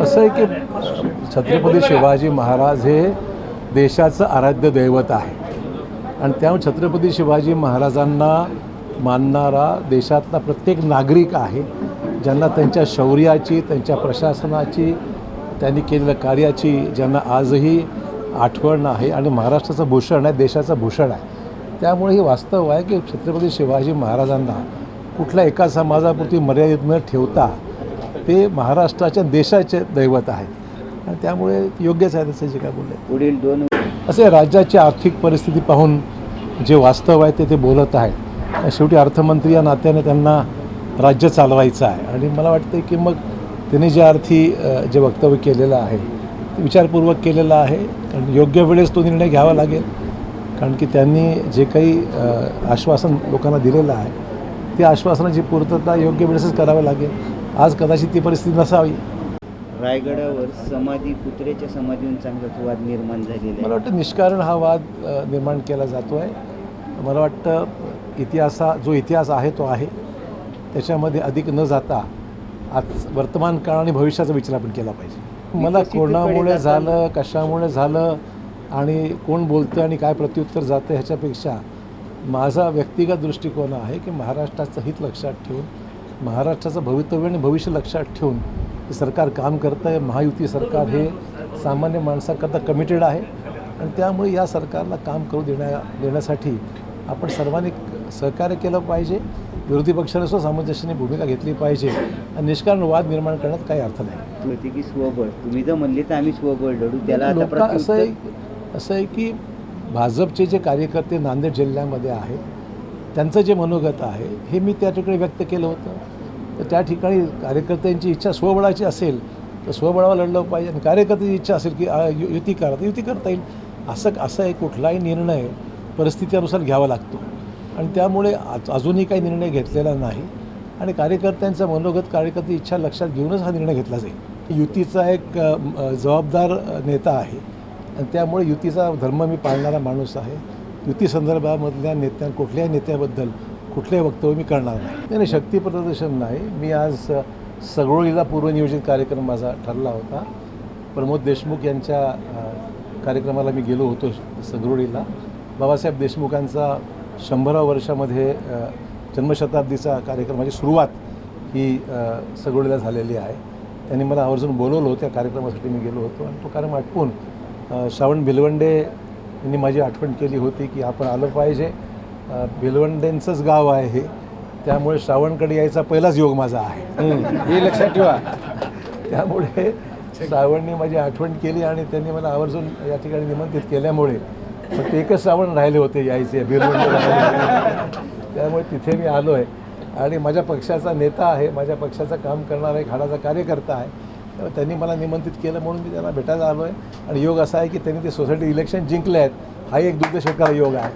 असं आहे की छत्रपती शिवाजी महाराज हे देशाचं आराध्य दैवत आहे. आणि त्यामुळे छत्रपती शिवाजी महाराजांना मानणारा देशातला प्रत्येक नागरिक आहे ज्यांना त्यांच्या शौर्याची त्यांच्या प्रशासनाची त्यांनी केलेल्या कार्याची ज्यांना आजही आठवण आहे आणि महाराष्ट्राचं भूषण आहे देशाचं भूषण आहे. त्यामुळे हे वास्तव आहे की छत्रपती शिवाजी महाराजांना कुठल्या एका समाजापुरती मर्यादित न ठेवता ते महाराष्ट्राच्या देशाचे दैवत आहेत. आणि त्यामुळे योग्यच आहे तसं जे काय बोलले. पुढील दोन असे राज्याची आर्थिक परिस्थिती पाहून जे वास्तव आहे ते ते बोलत आहेत. शेवटी अर्थमंत्री या नात्याने त्यांना राज्य चालवायचं आहे. आणि मला वाटतं की मग त्यांनी जे अर्थी जे वक्तव्य केलेलं आहे ते विचारपूर्वक केलेलं आहे. आणि योग्य वेळेस तो निर्णय घ्यावा लागेल. कारण की त्यांनी जे काही आश्वासन लोकांना दिलेलं आहे त्या आश्वासनाची पूर्तता योग्य वेळेसच करावी लागेल. आज कदाचित ती परिस्थिती नसावी. रायगडावर समाधी कुत्र्याच्या समाधीहून चांगलाच वाद निर्माण झालेला मला वाटतं निष्कारण हा वाद निर्माण केला जातो आहे मला वाटतं इतिहासा जो इतिहास आहे तो आहे. त्याच्यामध्ये अधिक न जाता आज वर्तमान काळ आणि भविष्याचा विचार आपण केला पाहिजे. मला कोणामुळे झालं कशामुळे झालं आणि कोण बोलतं आणि काय प्रत्युत्तर जातं ह्याच्यापेक्षा माझा व्यक्तिगत दृष्टिकोन आहे की महाराष्ट्राचं हित लक्षात ठेवून महाराष्ट्राचं भवितव्य आणि भविष्य लक्षात ठेवून हे सरकार काम करतं आहे. महायुती सरकार हे सामान्य माणसाकरता कमिटेड आहे. आणि त्यामुळे या सरकारला काम करू देण्या देण्यासाठी आपण सर्वांनी सहकार्य केलं पाहिजे. विरोधी पक्षाने सुद्धा सामंजस्याने भूमिका घेतली पाहिजे. आणि निष्कारण वाद निर्माण करण्यात काही अर्थ नाही. की स्वबळ. तुम्ही जर म्हणले तर आम्ही स्वबळ लढू त्याला असं आहे असं आहे की भाजपचे जे कार्यकर्ते नांदेड जिल्ह्यामध्ये आहेत त्यांचं जे मनोगत आहे हे मी त्या ठिकाणी व्यक्त केलं होतं. तर त्या ठिकाणी कार्यकर्त्यांची इच्छा स्वबळाची असेल तर स्वबळावर लढलं पाहिजे आणि कार्यकर्त्याची इच्छा असेल की यु- युती करा. तर युती करता येईल. असं असं आहे कुठलाही निर्णय परिस्थितीनुसार घ्यावा लागतो. आणि त्यामुळे आज अजूनही काही निर्णय घेतलेला नाही. आणि कार्यकर्त्यांचा मनोगत कार्यकर्ते इच्छा लक्षात घेऊनच हा निर्णय घेतला जाईल. युतीचा एक जबाबदार नेता आहे. आणि त्यामुळे युतीचा धर्म मी पाळणारा माणूस आहे. युती संदर्भामधल्या नेत्या कुठल्याही नेत्याबद्दल कुठलंही वक्तव्य मी करणार नाही. नाही, नाही शक्ती प्रदर्शन नाही. मी आज अ, सगळोळीला पूर्वनियोजित कार्यक्रम माझा ठरला होता. प्रमोद देशमुख यांच्या कार्यक्रमाला मी गेलो होतो सगरोळीला बाबासाहेब देशमुखांचा शंभराव्या वर्षामध्ये जन्मशताब्दीचा कार्यक्रमाची सुरुवात ही अ, झालेली आहे. त्यांनी मला आवर्जून बोलवलं होतं त्या कार्यक्रमासाठी मी गेलो होतो. आणि तो कार्यक्रम आटपून श्रावण भिलवंडे यांनी माझी आठवण केली होती की आपण आलं पाहिजे. भिलवंडेंचंच गाव आहे. हे त्यामुळे श्रावणकडे यायचा पहिलाच योग माझा आहे. हे लक्षात ठेवा. त्यामुळे श्रावणने माझी आठवण केली आणि त्यांनी मला आवर्जून या ठिकाणी निमंत्रित केल्यामुळे फक्त एकच श्रावण राहिले होते यायचे भिलवंडे त्यामुळे तिथे मी आलो आहे. आणि माझ्या पक्षाचा नेता आहे माझ्या पक्षाचं काम करणारा एक हाडाचा कार्यकर्ता आहे. त्यांनी मला निमंत्रित केलं म्हणून मी त्यांना भेटायला आलो आहे आणि योग असा आहे की त्यांनी ते सोसायटी इलेक्शन जिंकले आहेत. हा एक दुग्ध योग आहे.